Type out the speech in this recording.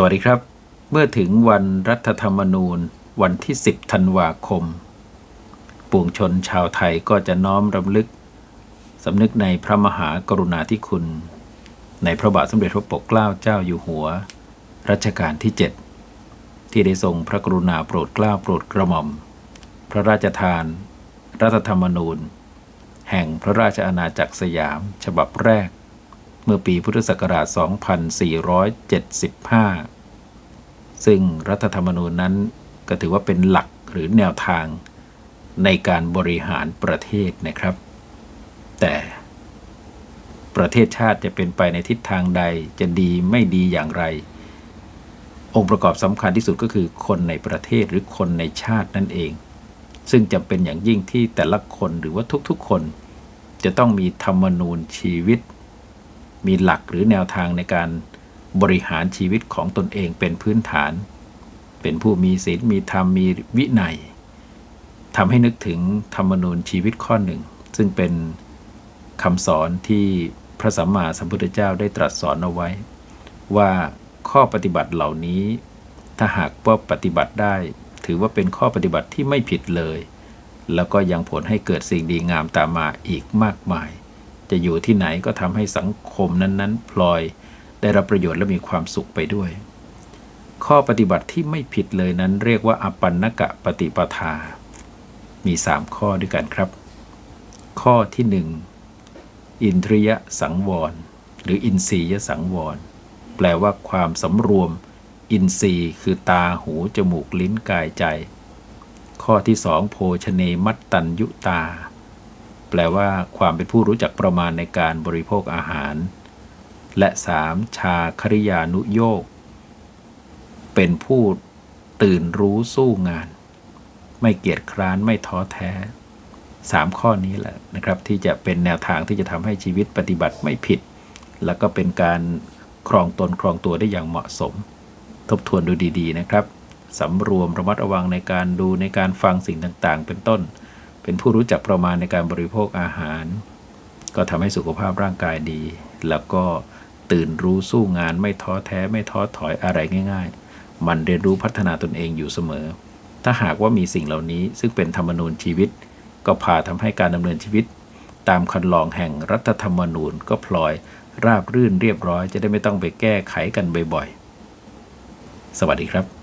สวัสดีครับ เมื่อถึงวันรัฐธรรมนูญวันที่ 10 ธันวาคม ปวงชนชาวไทยก็จะน้อมรำลึกสำนึกในพระมหากรุณาธิคุณ ในพระบาทสมเด็จพระปกเกล้าเจ้าอยู่หัว รัชกาลที่ 7 ที่ได้ทรงพระกรุณาโปรดเกล้าโปรดกระหม่อม พระราชทาน รัฐธรรมนูญ แห่งพระราชอาณาจักรสยาม ฉบับแรก เมื่อปีพุทธศักราช 2475 ซึ่งรัฐธรรมนูญนั้นก็ถือว่าเป็นหลักหรือแนวทางในการบริหารประเทศนะครับ แต่ประเทศชาติจะเป็นไปในทิศทางใดจะดีไม่ดีอย่างไร องค์ประกอบสำคัญที่สุดก็คือคนในประเทศหรือคนในชาตินั่นเอง ซึ่งจำเป็นอย่างยิ่งที่แต่ละคนหรือว่าทุกๆคน จะต้องมีธรรมนูญชีวิต มีหลักหรือแนวทางในการบริหารชีวิตของตนเองเป็นพื้นฐาน เป็นผู้มีศีลมีธรรมมีวินัยทำให้นึกถึงธรรมนูญชีวิตข้อหนึ่ง ซึ่งเป็นคำสอนที่พระสัมมาสัมพุทธเจ้าได้ตรัสสอนเอาไว้ ว่าข้อปฏิบัติเหล่านี้ ถ้าหากว่าปฏิบัติได้ ถือว่าเป็นข้อปฏิบัติที่ไม่ผิดเลย แล้วก็ยังผลให้เกิดสิ่งดีงามตามมาอีกมากมาย จะอยู่ที่ไหนก็ทำให้สังคมนั้นๆ พลอยได้รับประโยชน์และมีความสุขไปด้วย ข้อปฏิบัติที่ไม่ผิดเลยนั้น เรียกว่าอปันนกะปฏิปทา มี 3 ข้อด้วยกันครับ ข้อที่ 1 อินทรียสังวร หรืออินทรียสังวร แปลว่าความสำรวม อินทรีย์คือตาหู จมูกลิ้นกายใจ ข้อที่สองโภชเนมัตตัญยุตา แปลว่าความเป็นผู้รู้จักประมาณในการบริโภคอาหาร และ 3. ชาคริยานุโยกเป็นผู้ตื่นรู้สู้งาน ไม่เกียจคร้านไม่ท้อแท้ 3 ข้อนี้แหละนะครับ ที่จะเป็นแนวทางที่จะทำให้ชีวิตปฏิบัติไม่ผิด แล้วก็เป็นการครองตนครองตัวได้อย่างเหมาะสม ทบทวนดูดี ๆ นะครับสำรวมระมัดระวังในการดูในการฟังสิ่งต่างๆ เป็นต้น เป็นผู้รู้จักประมาณในการบริโภคอาหาร ก็ทำให้สุขภาพร่างกายดี แล้วก็ตื่นรู้สู้งานไม่ท้อแท้ไม่ท้อถอยอะไรง่าย ๆ มันเรียนรู้พัฒนาตนเองอยู่เสมอ ถ้าหากว่ามีสิ่งเหล่านี้ซึ่งเป็นธรรมนูญชีวิต ก็พาทำให้การดำเนินชีวิต ตามคันลองแห่งรัฐธรรมนูญก็พลอยราบรื่นเรียบร้อย จะได้ไม่ต้องไปแก้ไขกันบ่อยๆ สวัสดีครับ